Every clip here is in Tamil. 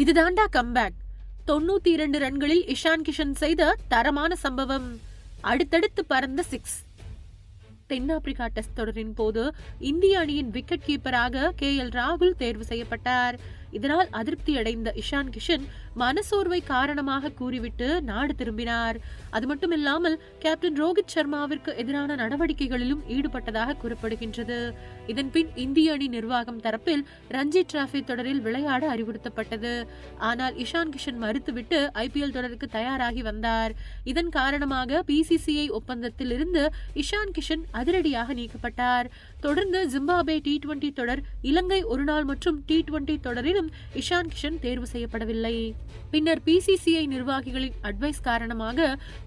இதுதாண்டா கம்பேக் தொண்ணூத்தி இரண்டு ரன்களில் இஷான் கிஷன் செய்த தரமான சம்பவம். அடுத்தடுத்து பறந்த சிக்ஸ் தென்னாப்பிரிக்கா டெஸ்ட் தொடரின் போது இந்திய அணியின் விக்கெட் கீப்பராக கே எல் ராகுல் தேர்வு செய்யப்பட்டார். இதனால் அதிருப்தி அடைந்த இஷான் கிஷன் மனசோர்வை காரணமாக கூறிவிட்டு நாடு திரும்பினார். அது மட்டுமில்லாமல் கேப்டன் ரோஹித் சர்மாவிற்கு எதிரான நடவடிக்கைகளிலும் ஈடுபட்டதாக கூறப்படுகின்றது. இதன்பின் இந்திய அணி நிர்வாகம் தரப்பில் ரஞ்சி டிராபி தொடரில் விளையாட அறிவுறுத்தப்பட்டது. ஆனால் இஷான் கிஷன் மறுத்துவிட்டு ஐபிஎல் தொடருக்கு தயாராகி வந்தார். இதன் காரணமாக பிசிசிஐ ஒப்பந்தத்தில் இருந்து இஷான் கிஷன் அதிரடியாக நீக்கப்பட்டார். தொடர்ந்து ஜிம்பாபே டி டுவெண்டி தொடர் இலங்கை ஒருநாள் மற்றும் டி டுவெண்டி தொடரிலும் இஷான் கிஷன் தேர்வு செய்யப்படவில்லை. பின்னர் பிசிசிஐ நிர்வாகிகளின் அட்வைஸ் காரணமாக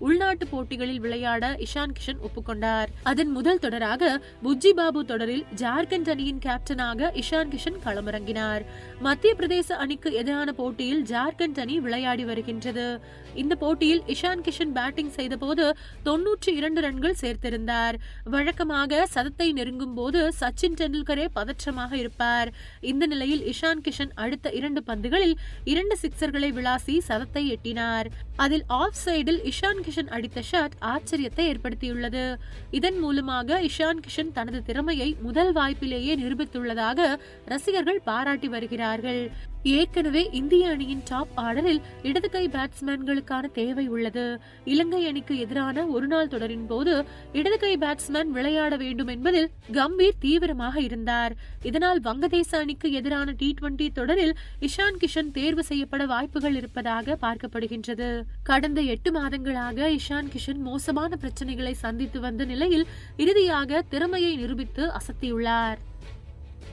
உள்நாட்டு போட்டிகளில் விளையாட இஷான் கிஷன் ஒப்புக்கொண்டார். அதன் முதல் தொடராக புஜ்ஜி பாபு தொடரில் ஜார்க்கண்ட் அணியின் கேப்டனாக இஷான் கிஷன் களமிறங்கினார். மத்திய பிரதேச அணிக்கு எதிரான போட்டியில் ஜார்க்கண்ட் அணி விளையாடி வருகின்றது. இந்த போட்டியில் இஷான் கிஷன் பேட்டிங் செய்த போது தொன்னூற்றி இரண்டு ரன்கள் சேர்த்திருந்தார். வழக்கமாக சதத்தை நெருங்கும் போது சச்சின் டெண்டுல்கரே பதற்றமாக இருப்பார். இந்த நிலையில் இஷான் கிஷன் அடுத்த இரண்டு பந்துகளில் இரண்டு சிக்சர்களை விளாசி சதத்தை எட்டினார். அதில் ஆஃப் சைடில் இஷான் கிஷன் அடித்த ஷாட் ஆச்சரியத்தை ஏற்படுத்தியுள்ளது. இதன் மூலமாக இஷான் கிஷன் தனது திறமையை முதல் வாய்ப்பிலேயே நிரூபித்துள்ளதாக ரசிகர்கள் பாராட்டி வருகிறார்கள். ஏற்கனவே இந்திய அணியின் டாப் ஆர்டரில் இடது கை பேட்ஸ்மேன்களுக்கான தேவை உள்ளது. இலங்கை அணிக்கு எதிரான ஒருநாள் தொடரின் போது இடது கை பேட்ஸ்மேன் விளையாட வேண்டும் என்பதில் கம்பீர் தீவிரமாக இருந்தார். இதனால் வங்கதேச அணிக்கு எதிரான டி டுவெண்டி தொடரில் இஷான் கிஷன் தேர்வு செய்யப்பட வாய்ப்புகள் இருப்பதாக பார்க்கப்படுகின்றது. கடந்த எட்டு மாதங்களாக இஷான் கிஷன் மோசமான பிரச்சனைகளை சந்தித்து வந்த நிலையில் இறுதியாக திறமையை நிரூபித்து அசத்தியுள்ளார்.